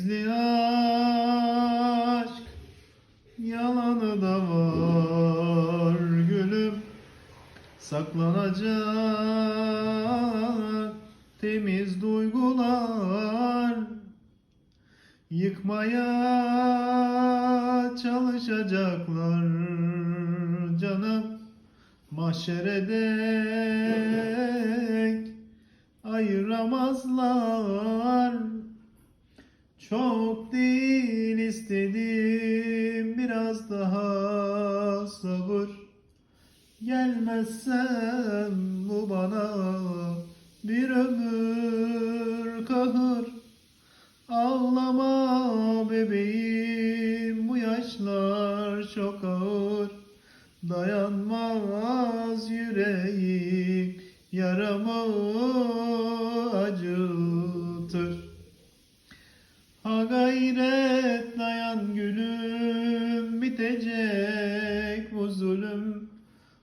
gizli aşk Yalanı da var gülüm. Saklanacak temiz duygular Yıkmaya çalışacaklar canım. Mahşere dek ayıramazlar Çok değil istedim biraz daha sabır. Gelmezsem bu bana bir ömür kahır. Ağlama bebeğim bu yaşlar çok ağır. Dayanmaz yüreğim yaramı zulüm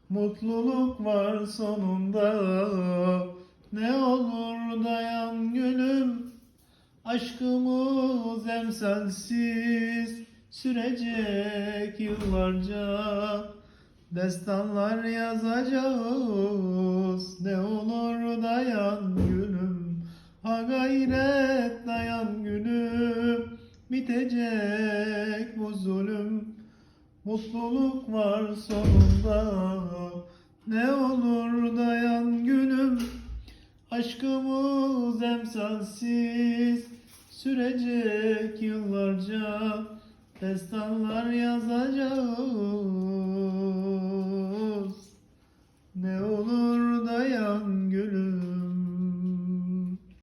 Mutluluk var sonunda. Ne olur dayan gülüm Aşkımız emsalsiz. Sürecek yıllarca Destanlar yazacağız. Ne olur dayan gülüm Ha gayret dayan gülüm. Bitecek bu zulüm Mutluluk var sonunda. Ne olur dayan gülüm. Aşkımız emsalsiz. Sürecek yıllarca Destanlar yazacağız